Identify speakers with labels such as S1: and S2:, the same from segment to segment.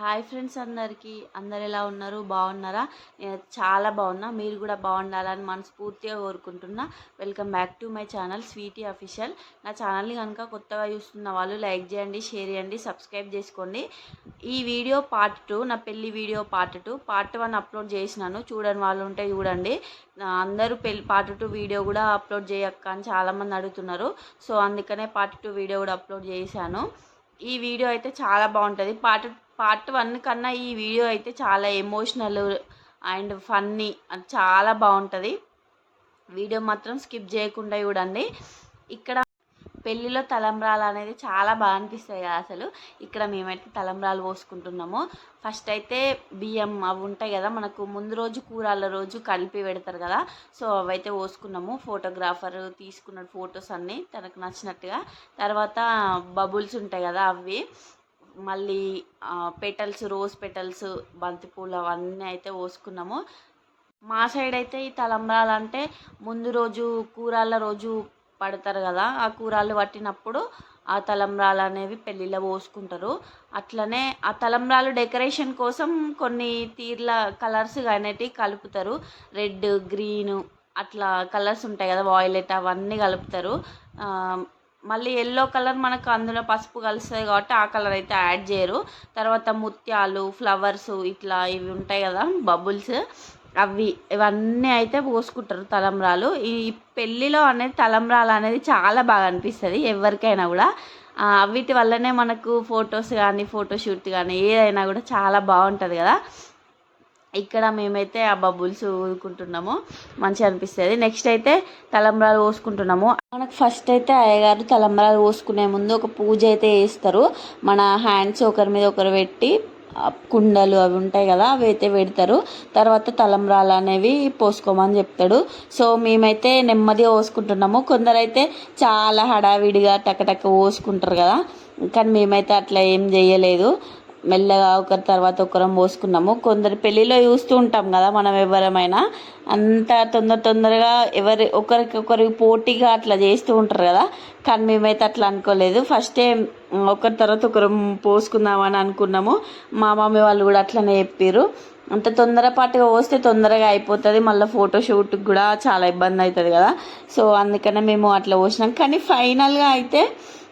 S1: Hi friends అందరికీ. అందరు ఎలా ఉన్నారు? బాగున్నారా? చాలా బాగున్నా. మీరు కూడా బాగుండాలని మనస్ఫూర్తిగా కోరుకుంటున్నా. Welcome back to my channel sweety official నా ఛానల్ని కనుక కొత్తగా చూస్తున్న వాళ్ళు లైక్ చేయండి షేర్ చేయండి సబ్స్క్రైబ్ చేసుకోండి. ఈ వీడియో పార్ట్ టూ నా పెళ్ళి video part two part one upload చేసినాను. చూడని వాళ్ళు ఉంటే చూడండి. అందరూ పెళ్ళి పార్ట్ టూ వీడియో కూడా అప్లోడ్ చేయక్క అని చాలామంది అడుగుతున్నారు. సో అందుకనే పార్ట్ టూ వీడియో కూడా అప్లోడ్ చేశాను. ఈ వీడియో అయితే చాలా బాగుంటుంది. పార్ట్ పార్ట్ వన్ కన్నా ఈ వీడియో అయితే చాలా ఎమోషనల్ అండ్ ఫన్నీ చాలా బాగుంటుంది. వీడియో మాత్రం స్కిప్ చేయకుండా చూడండి. ఇక్కడ పెళ్ళిలో తలంబ్రాలు అనేది చాలా బాగా అనిపిస్తాయి కదా అసలు. ఇక్కడ మేమైతే తలంబ్రాలు పోసుకుంటున్నాము. ఫస్ట్ అయితే బియ్యం అవి ఉంటాయి కదా మనకు ముందు రోజు కూరాల రోజు కలిపి పెడతారు కదా. సో అవైతే పోసుకున్నాము. ఫోటోగ్రాఫర్ తీసుకున్న ఫొటోస్ అన్నీ తనకు నచ్చినట్టుగా. తర్వాత బబుల్స్ ఉంటాయి కదా అవి. మళ్ళీ పెటల్స్ రోజ్ పెటల్స్ బంతిపూలు అవన్నీ అయితే పోసుకున్నాము. మా సైడ్ అయితే ఈ తలంబ్రాలు అంటే ముందు రోజు కూరాల రోజు పడతారు కదా ఆ కూరలు పట్టినప్పుడు ఆ తలంబ్రాలు అనేవి పెళ్ళిలో పోసుకుంటారు. అట్లనే ఆ తలంబ్రాలు డెకరేషన్ కోసం కొన్ని తీర్ల కలర్స్ అనేటివి కలుపుతారు. రెడ్ గ్రీన్ అట్లా కలర్స్ ఉంటాయి కదా వాయిలెట్ అవన్నీ కలుపుతారు. మళ్ళీ ఎల్లో కలర్ మనకు అందులో పసుపు కలుస్తుంది కాబట్టి ఆ కలర్ అయితే యాడ్ చేయరు. తర్వాత ముత్యాలు ఫ్లవర్స్ ఇట్లా ఇవి ఉంటాయి కదా బబుల్స్ అవి ఇవన్నీ అయితే పోసుకుంటారు తలంబ్రాలు. ఈ పెళ్ళిలో అనేది తలంబ్రాలు అనేది చాలా బాగా అనిపిస్తుంది ఎవరికైనా కూడా. వీటి వల్లనే మనకు ఫొటోస్ కానీ ఫోటోషూట్ కానీ ఏదైనా కూడా చాలా బాగుంటుంది కదా. ఇక్కడ మేమైతే ఆ బబుల్స్ ఊరుకుంటున్నాము. మంచిగా అనిపిస్తుంది. నెక్స్ట్ అయితే తలంబ్రాలు పోసుకుంటున్నాము. మనకు ఫస్ట్ అయితే అయ్యగారు తలంబ్రాలు పోసుకునే ముందు ఒక పూజ అయితే వేస్తారు మన హ్యాండ్స్ ఒకరి మీద ఒకరు పెట్టి కుండలు అవి ఉంటాయి కదా అవి అయితే పెడతారు. తర్వాత తలంబ్రాలు అనేవి పోసుకోమని చెప్తాడు. సో మేమైతే నెమ్మదిగా పోసుకుంటున్నాము. కొందరైతే చాలా హడావిడిగా టకటక పోసుకుంటారు కదా. కానీ మేమైతే అట్లా ఏం చేయలేదు. మెల్లగా ఒకరి తర్వాత ఒకరం పోసుకున్నాము కొందరు పెళ్ళిలో చూస్తూ ఉంటాం కదా మనం ఎవరమైనా. అంత తొందర తొందరగా ఎవరి ఒకరికొకరు పోటీగా అట్లా చేస్తూ ఉంటారు కదా. కానీ మేమైతే అట్లా అనుకోలేదు. ఫస్టే ఒకరి తర్వాత ఒకరం పోసుకుందామని అనుకున్నాము. మా మమ్మీ వాళ్ళు కూడా అట్లనే చెప్పారు అంత తొందరపాటుగా పోస్తే తొందరగా అయిపోతుంది. మళ్ళీ ఫోటోషూట్కి కూడా చాలా ఇబ్బంది అవుతుంది కదా. సో అందుకనే మేము అట్లా పోసినాం. కానీ ఫైనల్గా అయితే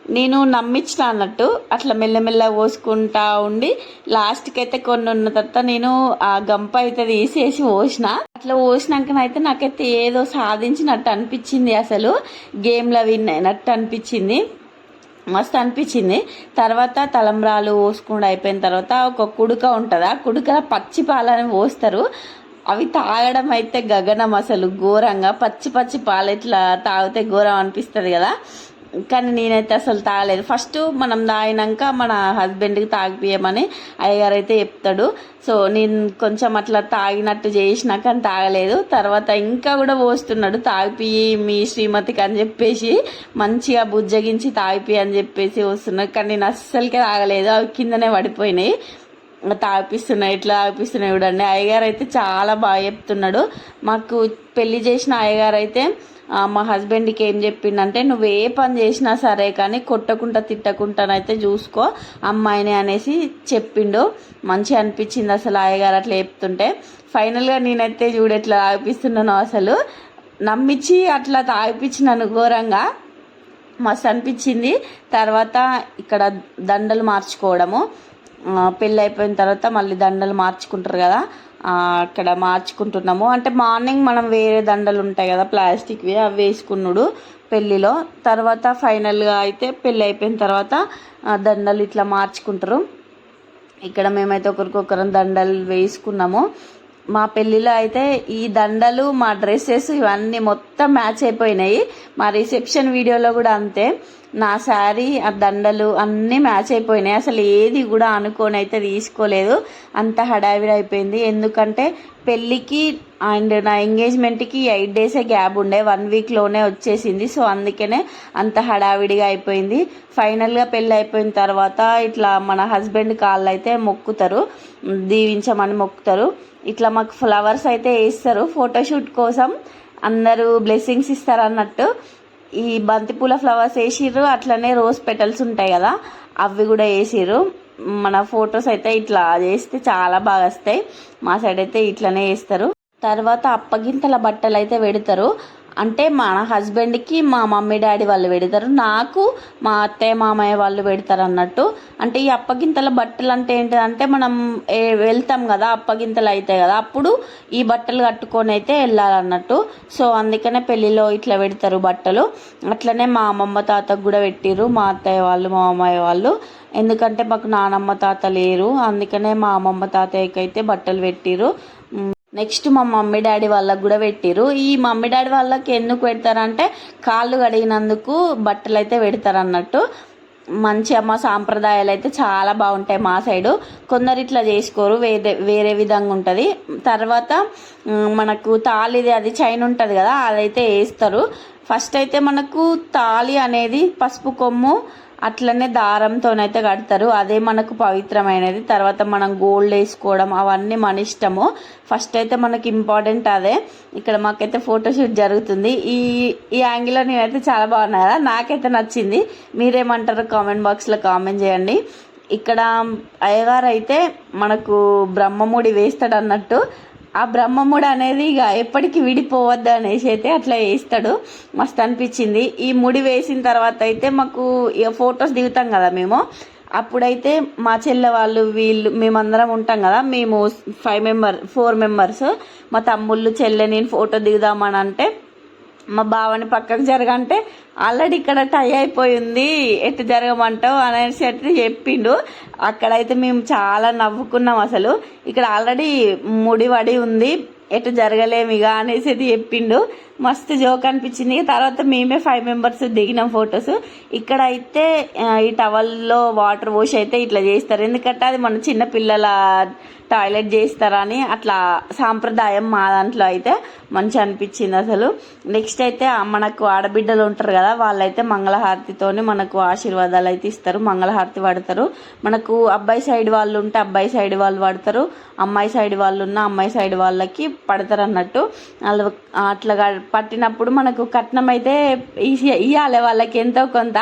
S1: నేను నమ్మించిన అన్నట్టు అట్లా మెల్లమెల్ల పోసుకుంటా ఉండి లాస్ట్కి అయితే కొన్ని ఉన్న తర్వాత నేను ఆ గంప అయితే తీసేసి పోసిన. అట్లా పోసినాకనైతే నాకైతే ఏదో సాధించినట్టు అనిపించింది అసలు. గేమ్లో విన్ అయినట్టు అనిపించింది. మస్తు అనిపించింది. తర్వాత తలంబ్రాలు పోసుకుండా అయిపోయిన తర్వాత ఒక కుడుక ఉంటుంది? ఆ కుడుకల పచ్చి పాలని పోస్తారు. అవి తాగడం అయితే గగనం అసలు ఘోరంగా. పచ్చి పచ్చి పాలు ఇట్లా తాగితే ఘోరం అనిపిస్తుంది కదా. కానీ నేనైతే అసలు తాగలేదు. ఫస్ట్ మనం తాగినాక మన హస్బెండ్కి తాగిపియమని అయ్యగారు అయితే చెప్తాడు. సో నేను కొంచెం అట్లా తాగినట్టు చేసినాక కానీ తాగలేదు. తర్వాత ఇంకా కూడా పోస్తున్నాడు తాగిపియి మీ శ్రీమతికి అని చెప్పేసి మంచిగా బుజ్జగించి తాగిపి అని చెప్పేసి వస్తున్నాడు. కానీ నేను అస్సలకే తాగలేదు. అవి కిందనే పడిపోయినాయి. తాగిపిస్తున్నాయి ఇట్లా తాగిపిస్తున్నాయి చూడండి. అయ్యగారు అయితే చాలా బాగా చెప్తున్నాడు. మాకు పెళ్ళి చేసిన అయ్యగారు అయితే మా హస్బెండ్కి ఏం చెప్పిండంటే నువ్వు ఏ పని చేసినా సరే కానీ కొట్టకుండా తిట్టకుండానైతే చూసుకో అమ్మాయిని అనేసి చెప్పిండు. మంచిగా అనిపించింది అసలు ఆయగారు అట్లా చెప్తుంటే. ఫైనల్గా నేనైతే చూడెట్లా ఎట్లా తాగిపిస్తున్నాను అసలు. నమ్మించి అట్లా తాగిపించినాను ఘోరంగా. మస్తు అనిపించింది. తర్వాత ఇక్కడ దండలు మార్చుకోవడము. పెళ్ళి అయిపోయిన తర్వాత మళ్ళీ దండలు మార్చుకుంటారు కదా. అక్కడ మార్చుకుంటున్నాము. అంటే మార్నింగ్ మనం వేరే దండలు ఉంటాయి కదా ప్లాస్టిక్వి అవి వేసుకున్నాడు పెళ్ళిలో. తర్వాత ఫైనల్గా అయితే పెళ్ళి అయిపోయిన తర్వాత దండలు ఇట్లా మార్చుకుంటారు. ఇక్కడ మేమైతే ఒకరికొకరం దండలు వేసుకున్నాము. మా పెళ్ళిలో అయితే ఈ దండలు మా డ్రెస్సెస్ ఇవన్నీ మొత్తం మ్యాచ్ అయిపోయినాయి. మా రిసెప్షన్ వీడియోలో కూడా అంతే. నా శారీ ఆ దండలు అన్నీ మ్యాచ్ అయిపోయినాయి. అసలు ఏది కూడా అనుకోని అయితే తీసుకోలేదు. అంత హడావిడి అయిపోయింది. ఎందుకంటే పెళ్ళికి అండ్ నా ఎంగేజ్మెంట్కి ఎయిట్ డేసే గ్యాప్ ఉండే. వన్ వీక్లోనే వచ్చేసింది. సో అందుకనే అంత హడావిడిగా అయిపోయింది. ఫైనల్గా పెళ్ళి అయిపోయిన తర్వాత ఇట్లా మన హస్బెండ్ కాళ్ళు అయితే మొక్కుతారు. దీవించమని మొక్కుతారు. ఇట్లా మాకు ఫ్లవర్స్ అయితే వేస్తారు. ఫోటోషూట్ కోసం అందరూ బ్లెస్సింగ్స్ ఇస్తారు అన్నట్టు ఈ బంతిపూల ఫ్లవర్స్ వేసిర్రు అట్లనే రోజ్ పెటల్స్ ఉంటాయి కదా అవి కూడా వేసిర్రు. మన ఫొటోస్ అయితే ఇట్లా చేస్తే చాలా బాగా వస్తాయి. మా సైడ్ అయితే ఇట్లనే వేస్తారు. తర్వాత అప్పగింతల బట్టలు అయితే పెడతారు. అంటే మన హస్బెండ్కి మా మమ్మీ డాడీ వాళ్ళు పెడతారు. నాకు మా అత్తయ్య మామయ్య వాళ్ళు పెడతారు అన్నట్టు అంటే ఈ అప్పగింతల బట్టలు అంటే ఏంటంటే మనం వెళ్తాం కదా అప్పగింతలు అవుతాయి కదా అప్పుడు ఈ బట్టలు కట్టుకొని అయితే వెళ్ళాలన్నట్టు. సో అందుకనే పెళ్ళిలో ఇట్లా పెడతారు బట్టలు. అట్లనే మా అమ్మమ్మ తాతకు కూడా పెట్టిరు మా అత్తయ్య వాళ్ళు మా అమ్మాయి వాళ్ళు. ఎందుకంటే మాకు నానమ్మ తాత లేరు. అందుకనే మా అమ్మమ్మ తాతయ్యకైతే బట్టలు పెట్టిరు నెక్స్ట్ మా మమ్మీ డాడీ వాళ్ళకి కూడా పెట్టిరు ఈ మమ్మీ డాడీ వాళ్ళకి ఎందుకు పెడతారంటే కాళ్ళు కడిగినందుకు బట్టలు అయితే పెడతారు అన్నట్టు మంచిగా మా సాంప్రదాయాలు అయితే చాలా బాగుంటాయి మా సైడు. కొందరు ఇట్లా చేసుకోరు వేరే వేరే విధంగా ఉంటుంది. తర్వాత మనకు తాళిది అది చైన్ ఉంటుంది కదా అదైతే వేస్తారు. ఫస్ట్ అయితే మనకు తాళి అనేది పసుపు కొమ్ము అట్లనే దారంతోనైతే కడతారు. అదే మనకు పవిత్రమైనది. తర్వాత మనం గోల్డ్ వేసుకోవడం అవన్నీ మన ఇష్టము. ఫస్ట్ అయితే మనకి ఇంపార్టెంట్ అదే. ఇక్కడ మాకైతే ఫోటోషూట్ జరుగుతుంది. ఈ ఈ యాంగిల్లో నేనైతే చాలా బాగున్నారా? నాకైతే నచ్చింది. మీరేమంటారు కామెంట్ బాక్స్లో కామెంట్ చేయండి. ఇక్కడ అయ్యగారు అయితే మనకు బ్రహ్మముడి వేస్తాడు అన్నట్టు ఆ బ్రహ్మముడు అనేది ఇక ఎప్పటికీ విడిపోవద్దు అనేసి అయితే అట్లా వేస్తాడు మస్తు అనిపించింది. ఈ ముడి వేసిన తర్వాత అయితే మాకు ఇక ఫొటోస్ దిగుతాం కదా మేము. అప్పుడైతే మా చెల్లె వాళ్ళు వీళ్ళు మేమందరం ఉంటాం కదా. మేము ఫైవ్ మెంబర్ ఫోర్ మెంబర్స్ మా తమ్ముళ్ళు చెల్లె నేను ఫోటో దిగుదామని అంటే మా బావని పక్కకు జరగంటే ఆల్రెడీ ఇక్కడ టై అయిపోయింది ఎటు జరగమంటావు అనేసి అట్లా చెప్పిండు. అక్కడైతే మేము చాలా నవ్వుకున్నాం అసలు. ఇక్కడ ఆల్రెడీ ముడివడి ఉంది. ఎటు జరగలేము ఇక అనేసి అది చెప్పిండు. మస్తు జోక్ అనిపించింది. తర్వాత మేమే ఫైవ్ మెంబర్స్ దిగినాం ఫొటోస్ ఇక్కడ అయితే ఈ టవల్లో వాటర్ పోసి అయితే ఇట్లా చేస్తారు. ఎందుకంటే అది మన చిన్న పిల్లల టాయిలెట్ చేస్తారని అట్లా సాంప్రదాయం మా దాంట్లో అయితే మంచి అనిపించింది అసలు. నెక్స్ట్ అయితే మనకు ఆడబిడ్డలు ఉంటారు కదా వాళ్ళైతే మంగళహారతితోని మనకు ఆశీర్వాదాలు అయితే ఇస్తారు. మంగళహారతి పడతారు మనకు అబ్బాయి సైడ్ వాళ్ళు ఉంటే అబ్బాయి సైడ్ వాళ్ళు పడతారు అమ్మాయి సైడ్ వాళ్ళు ఉన్న అమ్మాయి సైడ్ వాళ్ళకి పడతారు అన్నట్టు. వాళ్ళు అట్లా పట్టినప్పుడు మనకు కట్నం అయితే ఇవ్వాలి వాళ్ళకి ఎంతో కొంత.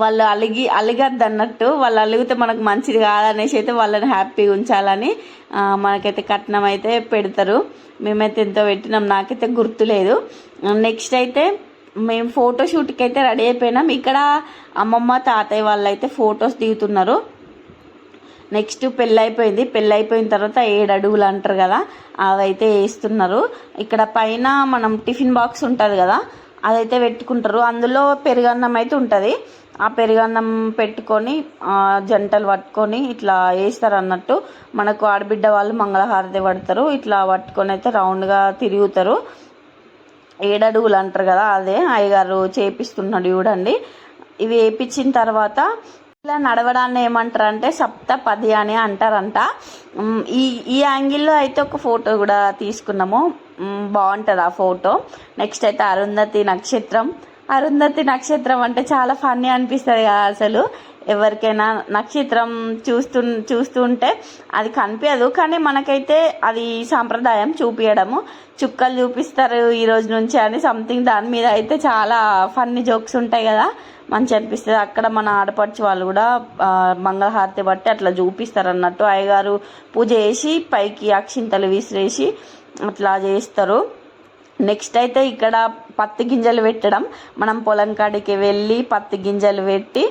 S1: వాళ్ళు అలిగి అలిగద్దు అన్నట్టు వాళ్ళు అలిగితే మనకు మంచిది కాదనేసి అయితే వాళ్ళని హ్యాపీగా ఉంచాలని మనకైతే కట్నం అయితే పెడతారు. మేమైతే ఎంతో పెట్టినాం. నాకైతే గుర్తులేదు నెక్స్ట్ అయితే మేము ఫోటో షూట్కి అయితే రెడీ అయిపోయినాం. ఇక్కడ అమ్మమ్మ తాతయ్య వాళ్ళు అయితే ఫొటోస్ దిగుతున్నారు. నెక్స్ట్ పెళ్ళైపోయింది. పెళ్ళైపోయిన తర్వాత ఏడు అడుగులు అంటారు కదా అవైతే వేస్తున్నారు. ఇక్కడ పైన మనం టిఫిన్ బాక్స్ ఉంటుంది కదా అదైతే పెట్టుకుంటారు. అందులో పెరుగన్నం అయితే ఉంటుంది. ఆ పెరుగన్నం పెట్టుకొని జంటలు పట్టుకొని ఇట్లా వేస్తారు అన్నట్టు మనకు ఆడబిడ్డ వాళ్ళు మంగళహారతి పడతారు. ఇట్లా పట్టుకొని అయితే రౌండ్గా తిరుగుతారు. ఏడడుగులు అంటారు కదా అదే అయ్యగారు చేపిస్తున్నాడు చూడండి. ఇవి వేయించిన తర్వాత ఇలా నడవడాన్ని ఏమంటారు అంటే సప్త పది అని అంటారంట. ఈ ఈ యాంగిల్లో అయితే ఒక ఫోటో కూడా తీసుకున్నాము. బాగుంటుంది ఆ ఫోటో. నెక్స్ట్ అయితే అరుంధతి నక్షత్రం. అరుంధతి నక్షత్రం అంటే చాలా ఫన్నీ అనిపిస్తుంది కదా అసలు. ఎవరికైనా నక్షత్రం చూస్తు చూస్తూ ఉంటే అది కనిపించదు. కానీ మనకైతే అది సాంప్రదాయం చూపించడము చుక్కలు చూపిస్తారు ఈ రోజు నుంచి అని సంథింగ్ దాని మీద అయితే చాలా ఫన్నీ జోక్స్ ఉంటాయి కదా. మంచి అనిపిస్తుంది. అక్కడ మన ఆడపడిచి వాళ్ళు కూడా మంగళహారతి బట్టి అట్లా చూపిస్తారు అన్నట్టు అయ్యగారు పూజ చేసి పైకి అక్షింతలు విసిరేసి అట్లా చేస్తారు. నెక్స్ట్ అయితే ఇక్కడ పత్తి గింజలు పెట్టడం. మనం పొలం కాడికి వెళ్ళి పత్తి గింజలు పెట్టి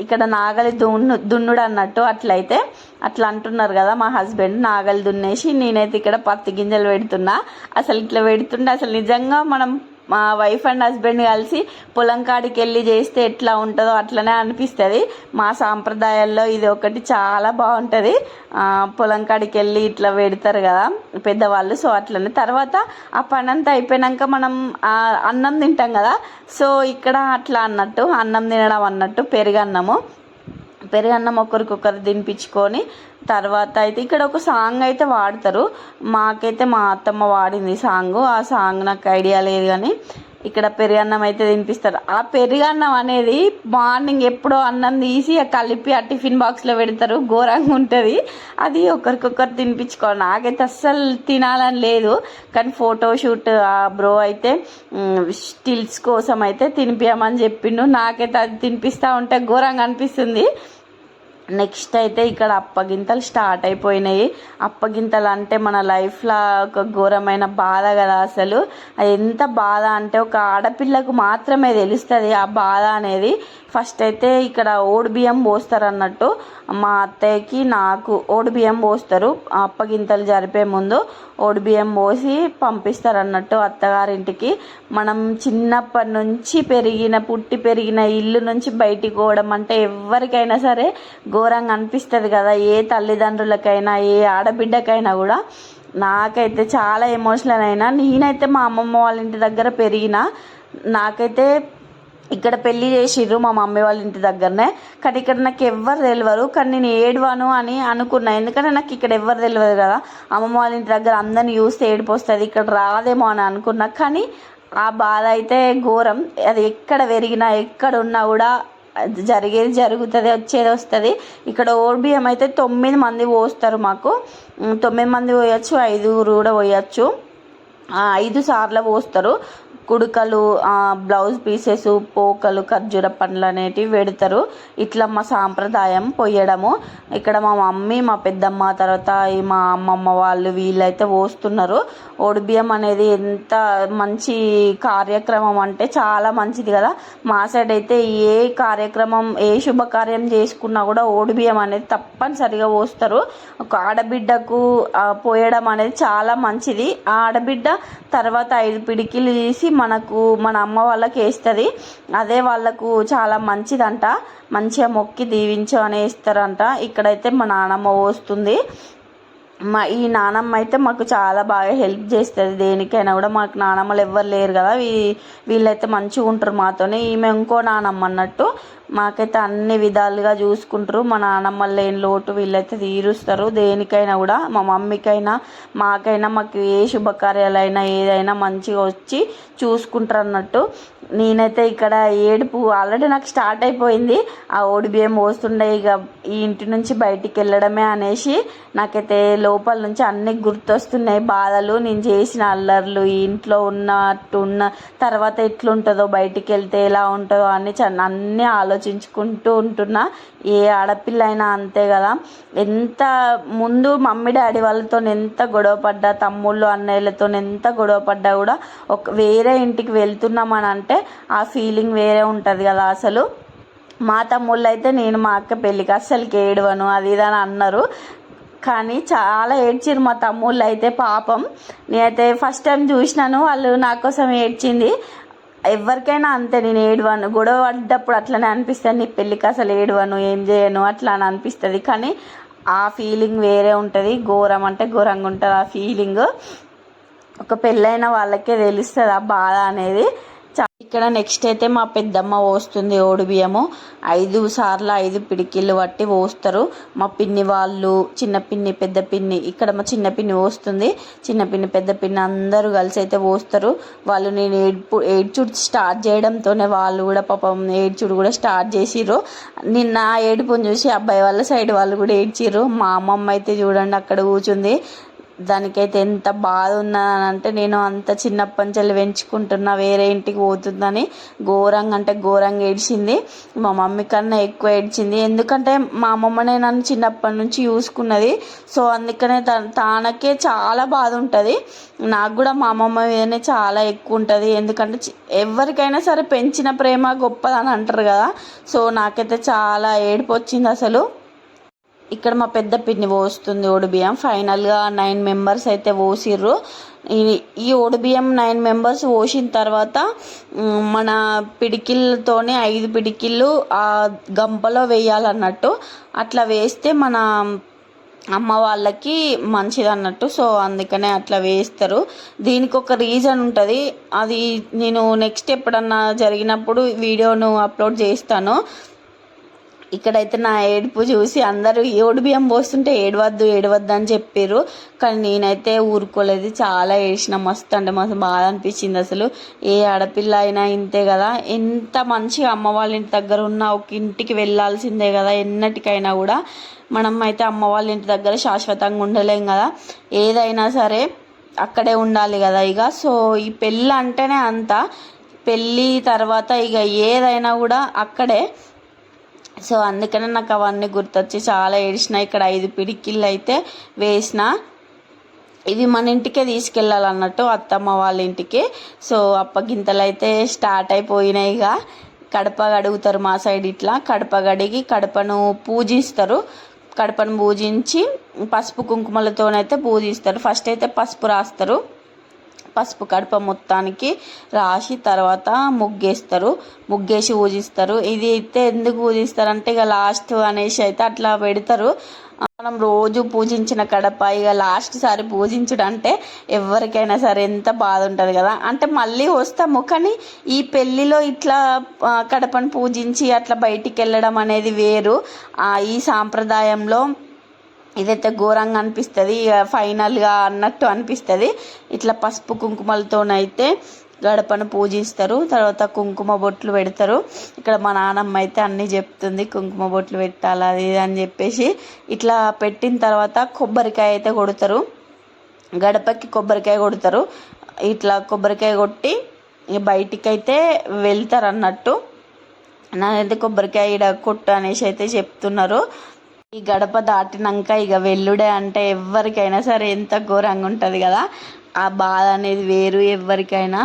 S1: ఇక్కడ నాగలి దున్ను దున్నుడు అన్నట్టు అట్లయితే అట్లా అంటున్నారు కదా మా హస్బెండ్ నాగలి దున్నేసి నేనైతే ఇక్కడ పత్తి గింజలు పెడుతున్నా. అసలు ఇట్లా పెడుతుంటే అసలు నిజంగా మనం మా వైఫ్ అండ్ హస్బెండ్ కలిసి పొలం కాడికి వెళ్ళి చేస్తే ఎట్లా ఉంటుందో అట్లనే అనిపిస్తుంది. మా సాంప్రదాయాల్లో ఇది ఒకటి చాలా బాగుంటుంది. పొలం కాడికి వెళ్ళి ఇట్లా పెడతారు కదా పెద్దవాళ్ళు. సో అట్లనే. తర్వాత ఆ పని అంతా అయిపోయినాక మనం అన్నం తింటాం కదా. సో ఇక్కడ అట్లా అన్నట్టు అన్నం తినడం అన్నట్టు పెరుగన్నము. పెరుగన్నం ఒకరికొకరు తినిపించుకొని తర్వాత అయితే ఇక్కడ ఒక సాంగ్ అయితే వాడతారు. మాకైతే మా అత్తమ్మ వాడింది సాంగ్ ఆ సాంగ్ నాకు ఐడియా లేదు కానీ ఇక్కడ పెరుగన్నం అయితే తినిపిస్తారు. ఆ పెరుగన్నం అనేది మార్నింగ్ ఎప్పుడో అన్నం తీసి ఆ కలిపి ఆ టిఫిన్ బాక్స్లో పెడతారు. ఘోరంగా ఉంటుంది. అది ఒకరికొకరు తినిపించుకోవాలి. నాకైతే అస్సలు తినాలని లేదు. కానీ ఫోటో షూట్ ఆ బ్రో అయితే స్టిల్స్ కోసం అయితే తినిపించమని చెప్పిండు. నాకైతే అది తినిపిస్తూ ఉంటే ఘోరంగా అనిపిస్తుంది. నెక్స్ట్ అయితే ఇక్కడ అప్పగింతలు స్టార్ట్ అయిపోయినాయి. అప్పగింతలు అంటే మన లైఫ్లో ఒక ఘోరమైన బాధ కదా అసలు. ఎంత బాధ అంటే ఒక ఆడపిల్లకు మాత్రమే తెలుస్తుంది ఆ బాధ అనేది. ఫస్ట్ అయితే ఇక్కడ ఓడి బియ్యం పోస్తారు అన్నట్టు. మా అత్తయ్యకి నాకు ఓడి బియ్యం పోస్తారు. అప్పగింతలు జరిపే ముందు ఓడి బియ్యం పోసి పంపిస్తారు అన్నట్టు అత్తగారింటికి. మనం చిన్నప్పటి నుంచి పెరిగిన పుట్టి పెరిగిన ఇల్లు నుంచి బయటికి పోవడం అంటే ఎవరికైనా సరే ఘోరంగా అనిపిస్తుంది కదా. ఏ తల్లిదండ్రులకైనా ఏ ఆడబిడ్డకైనా కూడా నాకైతే చాలా ఎమోషనల్ అయినా నేనైతే మా అమ్మమ్మ వాళ్ళ ఇంటి దగ్గర పెరిగిన నాకైతే ఇక్కడ పెళ్ళి చేసిర్రు మా మమ్మీ వాళ్ళ ఇంటి దగ్గరనే. కానీ ఇక్కడ నాకు ఎవ్వరు తెలియరు కానీ నేను ఏడవను అని అనుకున్నా. ఎందుకంటే నాకు ఇక్కడ ఎవ్వరు తెలియదు కదా. అమ్మమ్మ వాళ్ళ ఇంటి దగ్గర అందరిని చూస్తే ఏడిపోస్తుంది ఇక్కడ రాదేమో అని అనుకున్నా. కానీ ఆ బాధ అయితే ఘోరం. అది ఎక్కడ పెరిగినా ఎక్కడ ఉన్నా కూడా జరిగేది జరుగుతుంది వచ్చేది వస్తుంది. ఇక్కడ ఓడిబియ్యం అయితే తొమ్మిది మంది పోస్తారు మాకు. తొమ్మిది మంది పోయచ్చు ఐదుగురు కూడా పోయచ్చు. ఐదు సార్లు పోస్తారు. కుడుకలు బ్లౌజ్ పీసెస్ పోకలు ఖర్జూర పండ్లు అనేటివి పెడతారు ఇట్లా మా సాంప్రదాయం పోయడము. ఇక్కడ మా మమ్మీ మా పెద్దమ్మ తర్వాత మా అమ్మమ్మ వాళ్ళు వీళ్ళైతే పోస్తున్నారు. ఒడిబియ్యం అనేది ఎంత మంచి కార్యక్రమం అంటే చాలా మంచిది కదా. మా సైడ్ అయితే ఏ కార్యక్రమం ఏ శుభకార్యం చేసుకున్నా కూడా ఓడిబియ్యం అనేది తప్పనిసరిగా పోస్తారు. ఒక ఆడబిడ్డకు పోయడం అనేది చాలా మంచిది. ఆ ఆడబిడ్డ తర్వాత ఐదు పిడికిలు తీసి మనకు మన అమ్మ వాళ్ళకి వేస్తుంది. అదే వాళ్ళకు చాలా మంచిదంట. మంచిగా మొక్కి దీవించు అని వేస్తారంట ఇక్కడైతే మా నానమ్మ పోస్తుంది. మా ఈ నానమ్మ అయితే మాకు చాలా బాగా హెల్ప్ చేస్తుంది. దేనికైనా కూడా మాకు నానమ్మలు ఎవ్వరు లేరు కదా. వీ వీళ్ళైతే మంచిగా ఉంటారు మాతోనే. ఈమె ఇంకో నానమ్మ అన్నట్టు మాకైతే అన్ని విధాలుగా చూసుకుంటారు. మా నానమ్మ లేని లోటు వీళ్ళైతే తీరుస్తారు. దేనికైనా కూడా మా మమ్మీకైనా మాకైనా మాకు ఏ శుభకార్యాలైనా ఏదైనా మంచిగా వచ్చి చూసుకుంటారు అన్నట్టు. నేనైతే ఇక్కడ ఏడుపు ఆల్రెడీ నాకు స్టార్ట్ అయిపోయింది. ఆ ఓడి బియ్యం పోస్తుండే ఇక ఈ ఇంటి నుంచి బయటికి వెళ్ళడమే అనేసి నాకైతే లోపల నుంచి అన్ని గుర్తొస్తున్నాయి. బాధలు నేను చేసిన అల్లర్లు ఇంట్లో ఉన్నట్టు ఉన్న తర్వాత ఎట్లుంటుందో బయటికి వెళ్తే ఎలా ఉంటుందో అని చ- అన్నీ ఆలోచించుకుంటూ ఉంటున్నా. ఏ ఆడపిల్ల అయినా అంతే కదా. ఎంత ముందు మమ్మీ డాడీ వాళ్ళతో ఎంత గొడవ పడ్డా తమ్ముళ్ళు అన్నయ్యలతో ఎంత గొడవ పడ్డా కూడా ఒక వేరే ఇంటికి వెళ్తున్నామని అంటే ఆ ఫీలింగ్ వేరే ఉంటుంది కదా అసలు. మా తమ్ముళ్ళు అయితే నేను మా అక్క పెళ్ళికి అస్సలకి ఏడవను అది ఇది అని అన్నారు. కానీ చాలా ఏడ్చిరు మా తమ్ముళ్ళు అయితే పాపం. నేనైతే ఫస్ట్ టైం చూసినాను వాళ్ళు నా కోసం ఏడ్చింది. ఎవరికైనా అంతే నేను ఏడవను. గొడవ పడ్డప్పుడు అట్లనే అనిపిస్తుంది నీ పెళ్ళికి అసలు ఏడవను ఏం చేయను అట్లా అని అనిపిస్తుంది. కానీ ఆ ఫీలింగ్ వేరే ఉంటుంది ఘోరం అంటే ఘోరంగా ఉంటుంది ఆ ఫీలింగ్ ఒక పెళ్ళైన వాళ్ళకే తెలుస్తుంది ఆ బాధ అనేది. ఇక్కడ నెక్స్ట్ అయితే మా పెద్దమ్మ పోస్తుంది ఓడి బియ్యము. ఐదు సార్లు ఐదు పిడికిళ్ళు పట్టి పోస్తారు. మా పిన్ని వాళ్ళు చిన్న పిన్ని పెద్ద పిన్ని ఇక్కడ మా చిన్న పిన్ని పోస్తుంది. చిన్న పిన్ని పెద్ద పిన్ని అందరూ కలిసి అయితే పోస్తారు. వాళ్ళు నేను ఏడ్పు ఏడ్చుడు స్టార్ట్ చేయడంతోనే వాళ్ళు కూడా పాపం ఏడ్చుడు కూడా స్టార్ట్ చేసిర్రు. నిన్న ఏడుపుని చూసి అబ్బాయి వాళ్ళ సైడ్ వాళ్ళు కూడా ఏడ్చిర్రు. మా అమ్మమ్మ అయితే చూడండి అక్కడ కూర్చుంది. దానికైతే ఎంత బాధ ఉన్నదని అంటే నేను అంత చిన్నప్పటి నుంచి పెంచుకుంటున్నా వేరే ఇంటికి పోతుందని ఘోరంగా అంటే ఘోరంగా ఏడ్చింది. మా మమ్మీ కన్నా ఎక్కువ ఏడ్చింది. ఎందుకంటే మా అమ్మమ్మనే నన్ను చిన్నప్పటి నుంచి చూసుకున్నది. సో అందుకనే తానకే చాలా బాధ ఉంటుంది నాకు కూడా మా అమ్మమ్మ మీదనే చాలా ఎక్కువ ఉంటుంది. ఎందుకంటే ఎవరికైనా సరే పెంచిన ప్రేమ గొప్పదని అంటారు కదా. సో నాకైతే చాలా ఏడుపు వచ్చింది అసలు. ఇక్కడ మా పెద్ద పిన్ని పోస్తుంది ఓడిబియ్యం. ఫైనల్గా నైన్ మెంబర్స్ అయితే పోసిర్రు. ఈ- ఈ ఓడిబియ్యం నైన్ మెంబర్స్ పోసిన తర్వాత మన పిడికిళ్ళతోనే ఐదు పిడికిళ్ళు ఆ గంపలో వేయాలన్నట్టు. అట్లా వేస్తే మన అమ్మ వాళ్ళకి మంచిది అన్నట్టు సో అందుకనే అట్లా వేస్తారు. దీనికి ఒక రీజన్ ఉంటుంది. అది నేను నెక్స్ట్ ఎప్పుడన్నా జరిగినప్పుడు వీడియోను అప్లోడ్ చేస్తాను. ఇక్కడైతే నా ఏడుపు చూసి అందరూ ఏడు బియ్యం పోస్తుంటే ఏడవద్దు ఏడవద్దు అని చెప్పారు కానీ నేనైతే ఊరుకోలేదు. చాలా ఏడిచిన మస్తు అంటే మస్తు బాధ అనిపించింది అసలు. ఏ ఆడపిల్ల అయినా ఇంతే కదా. ఎంత మంచిగా అమ్మ వాళ్ళ ఇంటి దగ్గర ఉన్న ఒక ఇంటికి వెళ్ళాల్సిందే కదా ఎన్నటికైనా కూడా. మనం అయితే అమ్మ వాళ్ళ ఇంటి దగ్గర శాశ్వతంగా ఉండలేం కదా. ఏదైనా సరే అక్కడే ఉండాలి కదా ఇక. సో ఈ పెళ్ళి అంటేనే అంత. పెళ్ళి తర్వాత ఇక ఏదైనా కూడా అక్కడే సో అందుకనే నాకు అవన్నీ గుర్తొచ్చి చాలా ఏడిచిన ఇక్కడ ఐదు పిడికిళ్ళు అయితే వేసిన. ఇవి మన ఇంటికే తీసుకెళ్ళాలన్నట్టు అత్తమ్మ వాళ్ళ ఇంటికి. సో అప్పగింతలు అయితే స్టార్ట్ అయిపోయినాయి ఇక. కడప కడుగుతారు మా సైడ్ ఇట్లా. కడప కడిగి కడపను పూజిస్తారు. కడపను పూజించి పసుపు కుంకుమలతోనైతే పూజిస్తారు. ఫస్ట్ అయితే పసుపు రాస్తారు. పసుపు కడప మొత్తానికి రాసి తర్వాత ముగ్గేస్తారు. ముగ్గేసి పూజిస్తారు ఇది అయితే ఎందుకు పూజిస్తారు ఇక లాస్ట్ అనేసి అయితే అట్లా పెడతారు. మనం రోజు పూజించిన కడప ఇక లాస్ట్ సారి పూజించడం అంటే ఎవరికైనా సరే ఎంత బాధ ఉంటుంది కదా. అంటే మళ్ళీ వస్తాము కానీ ఈ పెళ్ళిలో ఇట్లా కడపను పూజించి అట్లా బయటికి వెళ్ళడం అనేది వేరు. ఈ సాంప్రదాయంలో ఇదైతే ఘోరంగా అనిపిస్తుంది. ఇక ఫైనల్గా అన్నట్టు అనిపిస్తుంది. ఇట్లా పసుపు కుంకుమలతోనైతే గడపను పూజిస్తారు. తర్వాత కుంకుమ బొట్లు పెడతారు. ఇక్కడ మా నానమ్మ అయితే అన్నీ చెప్తుంది. కుంకుమ బొట్లు పెట్టాలి అది అని చెప్పేసి ఇట్లా పెట్టిన తర్వాత కొబ్బరికాయ అయితే కొడతారు. గడపకి కొబ్బరికాయ కొడతారు. ఇట్లా కొబ్బరికాయ కొట్టి బయటికి అయితే వెళ్తారు అన్నట్టు నాకైతే కొబ్బరికాయ ఇడ కొట్టు అనేసి అయితే చెప్తున్నారు. ఈ గడప దాటినాక ఇక వెల్లుడే అంటే ఎవరికైనా సరే ఎంత ఘోరంగా ఉంటుంది కదా? ఆ బాధ అనేది వేరు ఎవరికైనా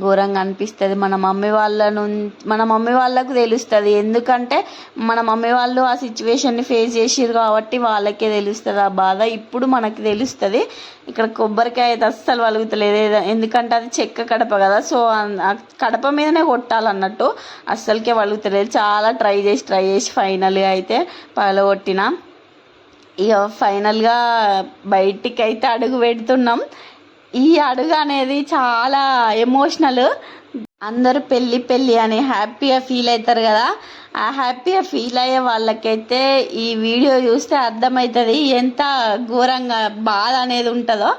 S1: ఘోరంగా అనిపిస్తుంది. మన మమ్మీ వాళ్ళ నుంచి మన మమ్మీ వాళ్ళకు తెలుస్తుంది. ఎందుకంటే మన మమ్మీ వాళ్ళు ఆ సిచ్యువేషన్ని ఫేస్ చేసిర్రు కాబట్టి వాళ్ళకే తెలుస్తుంది. ఆ బాధ ఇప్పుడు మనకి తెలుస్తుంది. ఇక్కడ కొబ్బరికాయ అయితే అస్సలు వలుగుతలేదు. ఎందుకంటే అది చెక్క కడప కదా. సో కడప మీదనే కొట్టాలన్నట్టు అస్సలకే వలుగుతలేదు. చాలా ట్రై చేసి ట్రై చేసి ఫైనల్గా అయితే పగలగొట్టిన. ఇక ఫైనల్గా బయటికి అయితే అడుగు పెడుతున్నాం. ఈ అడుగు అనేది చాలా ఎమోషనల్ అందరూ పెళ్ళి పెళ్ళి అని హ్యాపీగా ఫీల్ అవుతారు కదా. ఆ హ్యాపీగా ఫీల్ అయ్యే వాళ్ళకైతే ఈ వీడియో చూస్తే అర్థమవుతుంది ఎంత ఘోరంగా బాధ అనేది ఉంటుందో.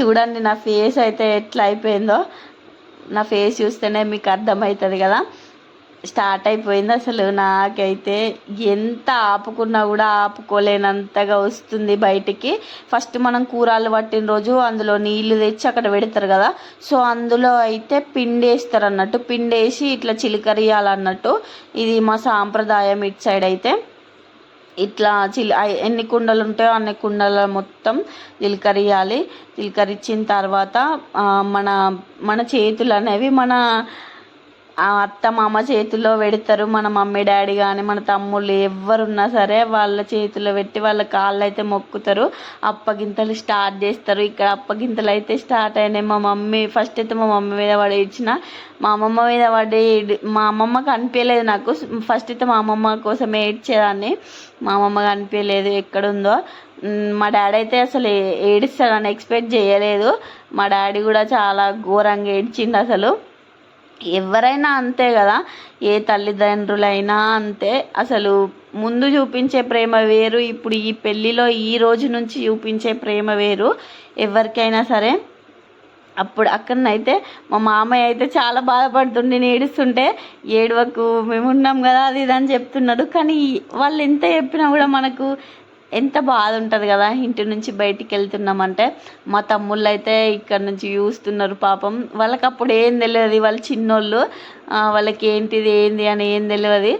S1: చూడండి నా ఫేస్ అయితే ఎట్లా అయిపోయిందో. నా ఫేస్ చూస్తేనే మీకు అర్థమవుతుంది కదా. స్టార్ట్ అయిపోయింది అసలు. నాకైతే ఎంత ఆపుకున్నా కూడా ఆపుకోలేనంతగా వస్తుంది బయటికి. ఫస్ట్ మనం కూరలు పట్టిన రోజు అందులో నీళ్ళు తెచ్చి అక్కడ పెడతారు కదా. సో అందులో అయితే పిండేస్తారు అన్నట్టు పిండేసి ఇట్లా చిలకరియాలన్నట్టు ఇది మా సాంప్రదాయం ఇటు సైడ్ అయితే. ఇట్లా చిల్ ఎన్ని కుండలు ఉంటాయో అన్ని కుండల మొత్తం జీలకర్రియాలి జీలకర్రిచ్చిన తర్వాత మన మన చేతులు అనేవి మన అత్త మామ చేతిలో పెడతారు. మన మమ్మీ డాడీ కానీ మన తమ్ముళ్ళు ఎవరున్నా సరే వాళ్ళ చేతిలో పెట్టి వాళ్ళ కాళ్ళు అయితే మొక్కుతారు అప్పగింతలు స్టార్ట్ చేస్తారు. ఇక్కడ అప్పగింతలు అయితే స్టార్ట్ అయినాయి. మా మమ్మీ ఫస్ట్ అయితే మా మమ్మీ మీద పడి ఇచ్చిన మా అమ్మమ్మ మీద పడి మా అమ్మమ్మకి అనిపించలేదు నాకు. ఫస్ట్ అయితే మా అమ్మమ్మ కోసం ఏడ్చేదాన్ని. మా అమ్మమ్మ అనిపించలేదు ఎక్కడుందో. మా డాడీ అయితే అసలు ఏడుస్తాడని ఎక్స్పెక్ట్ చేయలేదు. మా డాడీ కూడా చాలా ఘోరంగా ఏడ్చిండు అసలు. ఎవరైనా అంతే కదా ఏ తల్లిదండ్రులైనా అంతే. అసలు ముందు చూపించే ప్రేమ వేరు ఇప్పుడు ఈ పెళ్ళిలో ఈ రోజు నుంచి చూపించే ప్రేమ వేరు. ఎవరికైనా సరే. అప్పుడు అక్కడనైతే మా మామయ్య అయితే చాలా బాధపడుతుండే ఏడుస్తుంటే ఏడవకు మేము ఉన్నాం కదా అది ఇది అని చెప్తున్నాడు. కానీ వాళ్ళు ఎంత చెప్పినా కూడా మనకు ఎంత బాధ ఉంటుంది కదా ఇంటి నుంచి బయటికి వెళ్తున్నామంటే మా తమ్ముళ్ళు అయితే ఇక్కడ నుంచి చూస్తున్నారు పాపం. వాళ్ళకి అప్పుడు ఏం తెలియదు వాళ్ళు చిన్నోళ్ళు. వాళ్ళకి ఏంటిది ఏంది అని ఏం తెలియదు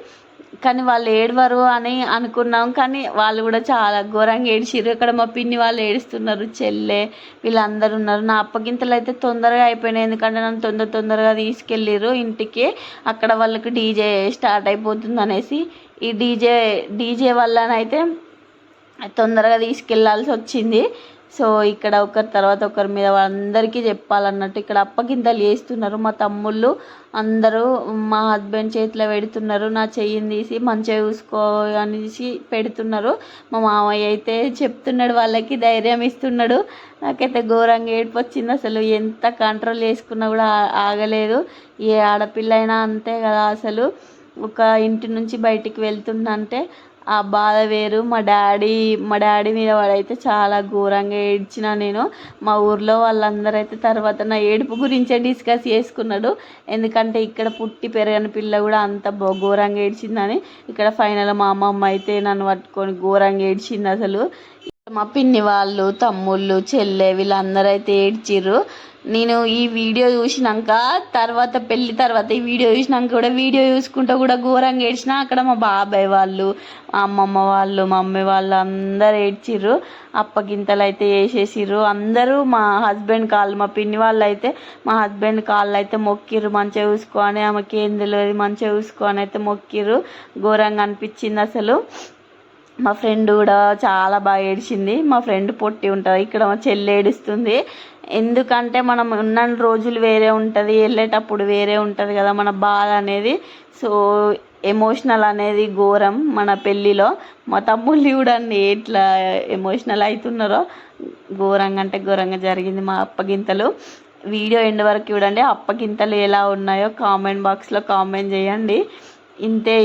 S1: కానీ వాళ్ళు ఏడవరు అని అనుకున్నాం. కానీ వాళ్ళు కూడా చాలా ఘోరంగా ఏడిచిర్రు. ఇక్కడ మా పిన్ని వాళ్ళు ఏడుస్తున్నారు చెల్లె వీళ్ళందరూ ఉన్నారు. నా అప్పగింతలు అయితే తొందరగా అయిపోయినాయి. ఎందుకంటే నన్ను తొందర తొందరగా తీసుకెళ్ళిర్రు ఇంటికి. అక్కడ వాళ్ళకి డీజే స్టార్ట్ అయిపోతుంది అనేసి ఈ డీజే డీజే వల్లనైతే తొందరగా తీసుకెళ్ళాల్సి వచ్చింది. సో ఇక్కడ ఒకరి తర్వాత ఒకరి మీద వాళ్ళందరికీ చెప్పాలన్నట్టు ఇక్కడ అప్పగింతలు చేస్తున్నారు. మా తమ్ముళ్ళు అందరూ మా హస్బెండ్ చేతిలో పెడుతున్నారు. నా చెయ్యిని తీసి మంచిగా చూసుకో అనేసి పెడుతున్నారు. మా మామయ్య అయితే చెప్తున్నాడు వాళ్ళకి ధైర్యం ఇస్తున్నాడు. నాకైతే ఘోరంగా ఏడుపు వచ్చింది. అసలు ఎంత కంట్రోల్ చేసుకున్నా కూడా ఆగలేదు. ఏ ఆడపిల్ల అయినా అంతే కదా అసలు. ఒక ఇంటి నుంచి బయటికి వెళ్తుందంటే ఆ బాధ వేరు. మా డాడీ మా డాడీ మీద వాడైతే చాలా ఘోరంగా ఏడ్చిన నేను. మా ఊర్లో వాళ్ళందరూ అయితే తర్వాత నా ఏడుపు గురించే డిస్కస్ చేసుకున్నాడు. ఎందుకంటే ఇక్కడ పుట్టి పెరగని పిల్ల కూడా అంత ఘోరంగా ఏడ్చిందని. ఇక్కడ ఫైనల్ మా అమ్మమ్మ అయితే నన్ను పట్టుకొని ఘోరంగా ఏడ్చింది అసలు. మా పిన్ని వాళ్ళు తమ్ముళ్ళు చెల్లె వీళ్ళందరూ అయితే ఏడ్చిర్రు. నేను ఈ వీడియో చూసినాక తర్వాత పెళ్ళి తర్వాత ఈ వీడియో చూసినాక కూడా వీడియో చూసుకుంటూ కూడా ఘోరంగా ఏడ్చిన అక్కడ మా బాబాయ్ వాళ్ళు మా అమ్మమ్మ వాళ్ళు మా మమ్మీ వాళ్ళు అందరు ఏడ్చిర్రు. అప్పగింతలు అయితే వేసేసిర్రు. అందరూ మా హస్బెండ్ కాళ్ళు మా పిన్ని వాళ్ళు అయితే మా హస్బెండ్ కాళ్ళు అయితే మొక్కిర్రు. మంచిగా చూసుకొని ఆమెకి ఏం తెలియదు మంచిగా చూసుకొని అయితే మొక్కిర్రు. ఘోరంగా అనిపించింది అసలు. మా ఫ్రెండ్ కూడా చాలా బాగా ఏడిచింది. మా ఫ్రెండ్ పొట్టి ఉంటుంది. ఇక్కడ మా చెల్లి ఏడుస్తుంది. ఎందుకంటే మనం ఉన్న రోజులు వేరే ఉంటుంది. వెళ్ళేటప్పుడు వేరే ఉంటుంది కదా మన బాధ అనేది. సో ఎమోషనల్ అనేది ఘోరం మన పెళ్ళిలో. మా తమ్ముళ్ళు చూడండి ఎట్లా ఎమోషనల్ అవుతున్నారో ఘోరంగా అంటే ఘోరంగా జరిగింది మా అప్పగింతలు వీడియో ఎండ్ వరకు చూడండి. అప్పగింతలు ఎలా ఉన్నాయో కామెంట్ బాక్స్లో కామెంట్ చేయండి. ఇంతే